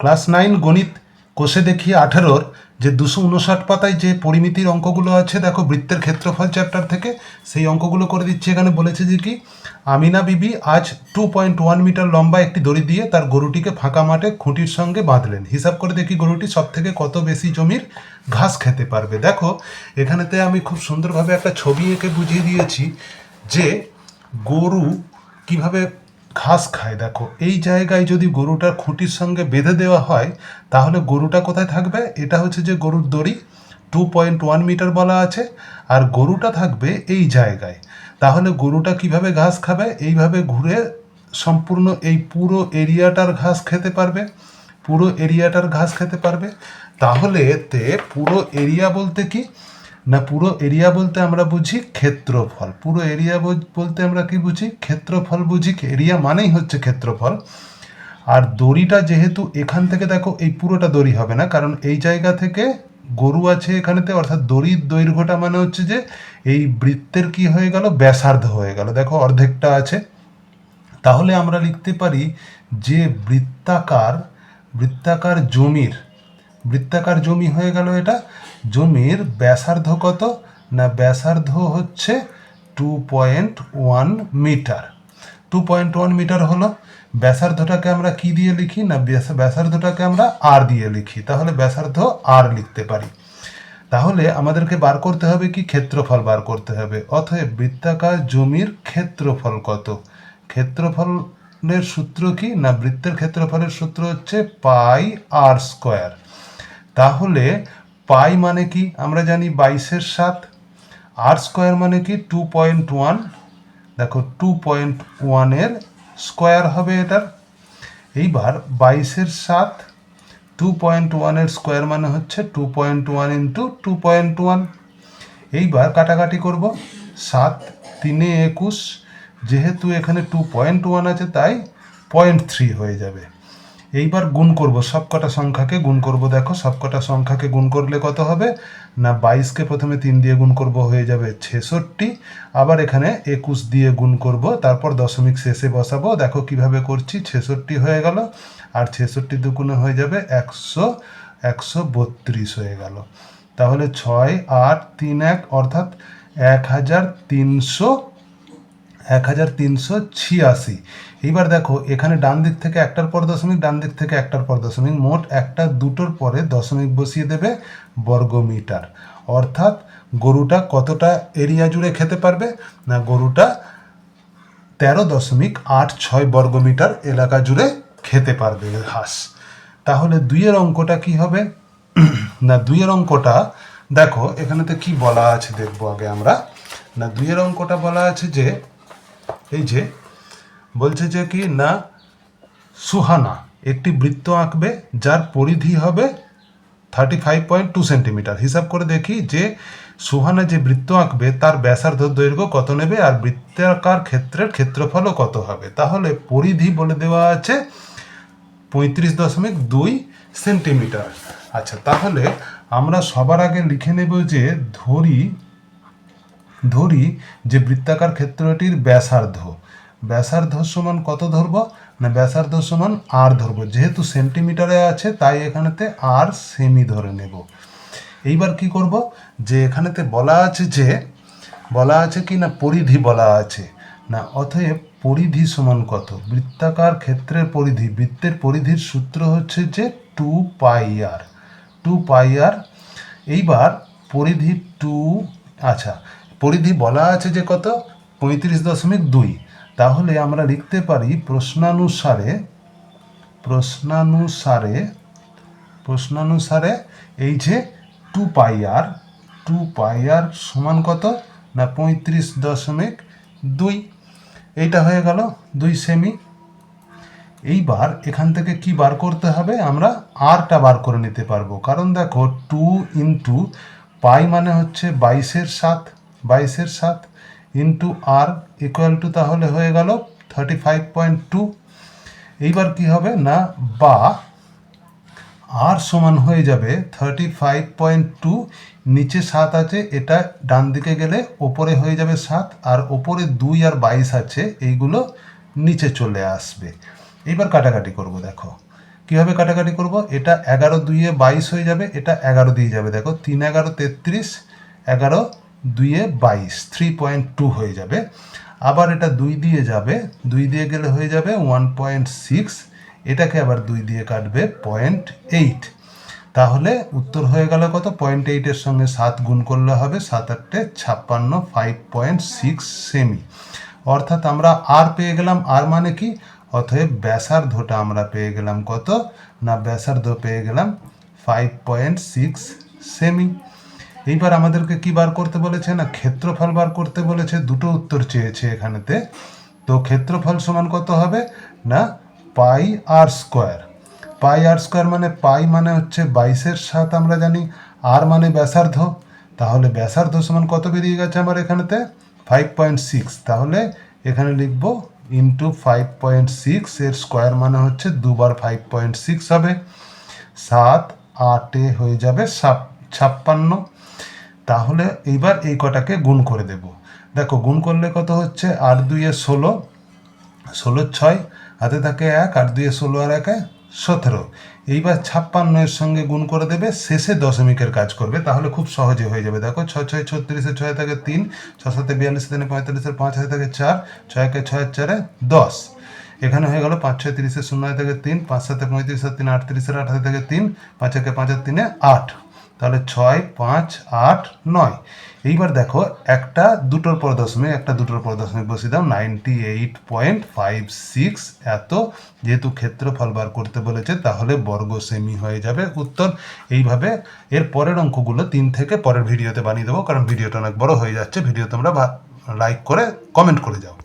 Class nine গণিত কোষে দেখি আঠেরোর যে দুশো উনষাট পাতায় যে পরিমিতির অঙ্কগুলো আছে, দেখো বৃত্তের ক্ষেত্রফল চ্যাপ্টার থেকে সেই অঙ্কগুলো করে দিচ্ছি। এখানে বলেছে যে কি, আমিনা বিবি আজ টু পয়েন্ট ওয়ান মিটার লম্বা একটি দড়ি দিয়ে তার গরুটিকে ফাঁকা মাঠে খুঁটির সঙ্গে বাঁধলেন। হিসাব করে দেখি গরুটি সব থেকে কত বেশি জমির ঘাস খেতে পারবে। দেখো, এখানেতে আমি খুব সুন্দরভাবে একটা ছবি এঁকে বুঝিয়ে দিয়েছি যে গরু কীভাবে ঘাস খায়। দেখো, এই জায়গায় যদি গরুটার খুঁটির সঙ্গে বেঁধে দেওয়া হয়, তাহলে গরুটা কোথায় থাকবে? এটা হচ্ছে যে গরুর দড়ি টু পয়েন্ট ওয়ান মিটার বলা আছে, আর গরুটা থাকবে এই জায়গায়। তাহলে গরুটা কীভাবে ঘাস খাবে? এইভাবে ঘুরে সম্পূর্ণ এই পুরো এরিয়াটার ঘাস খেতে পারবে, পুরো এরিয়াটার ঘাস খেতে পারবে। তাহলে এতে পুরো এরিয়া বলতে কি? না, পুরো এরিয়া বলতে আমরা বুঝি ক্ষেত্রফল। পুরো এরিয়া বলতে আমরা কি বুঝি? ক্ষেত্রফল বুঝি এরিয়া মানেই হচ্ছে ক্ষেত্রফল। আর দড়িটা যেহেতু এখান থেকে দেখো, এই পুরোটা দড়ি হবে না, কারণ এই জায়গা থেকে গরু আছে এখানেতে, অর্থাৎ দড়ির দৈর্ঘ্যটা মানে হচ্ছে যে, এই বৃত্তের কি হয়ে গেল? ব্যাসার্ধ হয়ে গেল। দেখো, অর্ধেকটা আছে। তাহলে আমরা লিখতে পারি যে বৃত্তাকার বৃত্তাকার জমির বৃত্তাকার জমি হয়ে গেল এটা। জমির ব্যাসার্ধ কত? না, ব্যাসার্ধ হচ্ছে two point one metre two point one metre হলো ব্যাসার্ধটাকে আমরা কি দিয়ে লিখি? না ব্যাসার্ধটাকে আমরা আর দিয়ে লিখি। তাহলে ব্যাসার্ধ আর লিখতে পারি। তাহলে আমাদেরকে বার করতে হবে কি? ক্ষেত্রফল বার করতে হবে। অতএব বৃত্তাকার জমির ক্ষেত্রফল কত? ক্ষেত্রফলের সূত্র কি? না, বৃত্তের ক্ষেত্রফলের সূত্র হচ্ছে পাই আর স্কোয়ার তাহলে পাই মানে কি? আমরা জানি বাইশের সাত, আর স্কোয়ার মানে কি? টু পয়েন্ট ওয়ান দেখো টু পয়েন্ট ওয়ানের স্কোয়ার হবে এটার। এইবার বাইশের সাত টু পয়েন্ট ওয়ানের স্কোয়ার মানে হচ্ছে two point one into two point one এইবার কাটাকাটি করব। সাত, তিনে একুশ, যেহেতু এখানে টু পয়েন্ট ওয়ান আছে, তাই পয়েন্ট থ্রি হয়ে যাবে। এইবার গুণ করব, সবকটা সংখ্যাকে গুণ করব, দেখো, সবকটা সংখ্যাকে গুণ করলে কত হবে? না, বাইশকে প্রথমে তিন দিয়ে গুণ করব হয়ে যাবে ছেষট্টি, আবার এখানে একুশ দিয়ে গুণ করব, তারপর দশমিক শেষে বসাবো, দেখো কীভাবে করছি, ছেষট্টি হয়ে গেল, আর ছেষট্টি দুগুণে হয়ে যাবে একশো একশো বত্রিশ হয়ে গেল। তাহলে ছয়, আট, তিন, এক, অর্থাৎ এক হাজার তিনশো এক হাজার তিনশো ছিয়াশি। এইবার দেখো, এখানে ডান দিক থেকে একটার পর দশমিক, ডান দিক থেকে একটার পর দশমিক। মোট একটা দুটোর পরে দশমিক বসিয়ে দেবে বর্গমিটার। অর্থাৎ গরুটা কতটা এরিয়া জুড়ে খেতে পারবে? না, গরুটা তেরো দশমিক আট ছয় বর্গমিটার এলাকা জুড়ে খেতে পারবে ঘাস তাহলে দুইয়ের অঙ্কটা কি হবে? না, দুইয়ের অঙ্কটা, দেখো, এখানেতে কি বলা আছে দেখব আগে আমরা। না, দুইয়ের অঙ্কটা বলা আছে যে এই যে, বলছে যে কি, না, সুহানা, একটি বৃত্ত আঁকবে, যার পরিধি হবে thirty five point two centimetre হিসাব করে দেখি যে, সুহানা যে বৃত্ত আঁকবে, তার ব্যাসার্ধ দৈর্ঘ্য কত নেবে, আর বৃত্তাকার ক্ষেত্রের ক্ষেত্রফলও কত হবে। তাহলে পরিধি বলে দেওয়া আছে পঁয়ত্রিশ দশমিক দুই সেন্টিমিটার আচ্ছা তাহলে আমরা সবার আগে লিখে নেব যে, ধরি ধরি যে বৃত্তাকার ক্ষেত্রটির ব্যাসার্ধ। ব্যাসার্ধ সমান কত ধরব? না, ব্যাসার্ধ সমান আর ধরবো। যেহেতু সেন্টিমিটারে আছে, তাই এখানেতে আর সেমি ধরে নেব। এইবার কি করব? যে এখানেতে বলা আছে যে, বলা আছে কি না, পরিধি বলা আছে। না, অতএব পরিধি সমান কত? বৃত্তাকার ক্ষেত্রের পরিধি, বৃত্তের পরিধির সূত্র হচ্ছে যে টু পাই আর টু পাই আর এইবার পরিধি টু আচ্ছা পরিধি বলা আছে যে কত? পঁয়ত্রিশ দশমিক দুই। তাহলে আমরা লিখতে পারি প্রশ্নানুসারে প্রশ্নানুসারে প্রশ্নানুসারে এই যে টু পাই আর, টু পাই আর সমান কত? না পঁয়ত্রিশ দশমিক দুই। এইটা হয়ে গেল দুই সেমি এইবার এখান থেকে কি বার করতে হবে? আমরা আরটা বার করে নিতে পারব। কারণ দেখো টু ইন্টু পাই মানে হচ্ছে বাইশের সাত। বাইশের সাত ইন্টু আর ইকুয়াল টু তাহলে হয়ে গেল থার্টি ফাইভ পয়েন্ট টু এইবার কি হবে? না, বা আর সমান হয়ে যাবে থার্টি ফাইভ পয়েন্ট টু নিচে সাত আছে, এটা ডান দিকে গেলে ওপরে হয়ে যাবে সাত, আর ওপরে দুই আর বাইশ আছে, এইগুলো নিচে চলে আসবে। এইবার কাটাকাটি করব, দেখো। কীভাবে কাটাকাটি করব? এটা এগারো দুইয়ে বাইশ হয়ে যাবে, এটা এগারো দিয়ে যাবে। দেখো, তিন এগারো তেত্রিশ, এগারো দুইয়ে বাইশ থ্রি পয়েন্ট টু হয়ে যাবে। আবার এটা দুই দিয়ে যাবে, দুই দিয়ে গেলে হয়ে যাবে ওয়ান পয়েন্ট সিক্স এটাকে আবার দুই দিয়ে কাটবে পয়েন্ট এইট তাহলে উত্তর হয়ে গেল কত? পয়েন্ট এইটের সঙ্গে সাত গুণ করলে হবে সাত আটটে ছাপ্পান্ন ফাইভ পয়েন্ট সিক্স সেমি অর্থাৎ আমরা আর পেয়ে গেলাম আর মানে কি? অতএব ব্যাসার্ধটা আমরা পেয়ে গেলাম কত? না, ব্যাসার্ধ পেয়ে গেলাম ফাইভ পয়েন্ট সিক্স সেমি এইবার আমাদেরকে কি বার করতে বলেছে না ক্ষেত্রফল বার করতে বলেছে? দুটো উত্তর চেয়েছে এখানেতে। তো ক্ষেত্রফল সমান কত হবে? না, পাই আর স্কোয়ার। পাই আর স্কোয়ার মানে পাই মানে হচ্ছে বাইশের সাত আমরা জানি, আর মানে ব্যাসার্ধ। তাহলে ব্যাসার্ধ সমান কত বেরিয়ে গেছে আমার এখানেতে? ফাইভ পয়েন্ট সিক্স তাহলে এখানে লিখব ইন্টু ফাইভ পয়েন্ট সিক্স এর স্কোয়ার মানে হচ্ছে দুবার ফাইভ পয়েন্ট সিক্স হবে। সাত আটে হয়ে যাবে ছাপ্পান্ন। তাহলে এইবার এই কটাকে গুণ করে দেব। দেখো, গুণ করলে কত হচ্ছে? আট দুইয়ে ষোলো ষোলো ছয়, হাতে থাকে এক আর দুইয়ে ষোলো আর একে সতেরো। এইবার ছাপ্পান্ন এর সঙ্গে গুণ করে দেবে, শেষে দশমিকের কাজ করবে, তাহলে খুব সহজে হয়ে যাবে। দেখো, ছয় ছয় ছত্রিশে ছয় থাকে তিন ছ সাথে বিয়াল্লিশ তিনে পঁয়তাল্লিশের পাঁচ হাতে থাকে চার, ছয় একে ছয় চারে দশ। এখানে হয়ে গেল পাঁচ ছয় তিরিশের শূন্য থেকে তিন, পাঁচ সাথে পঁয়ত্রিশ তিন আটত্রিশের আট হাতে থেকে তিন, পাঁচ একে পাঁচ আর তিনে আট। তাহলে ছয়, পাঁচ, আট, নয়। এইবার দেখো, একটা দুটোর পর দশমিক, একটা দুটোর পর দশমিক বসিয়ে দাও ninety eight point five six এত যেহেতু ক্ষেত্রফল বার করতে বলেছে, তাহলে বর্গ সেমি হয়ে যাবে উত্তর। এইভাবে এর পরের অঙ্কগুলো তিন থেকে পরের ভিডিওতে বানিয়ে দেবো, কারণ ভিডিওটা অনেক বড় হয়ে যাচ্ছে। ভিডিও তোমরা লাইক করে কমেন্ট করে যাও।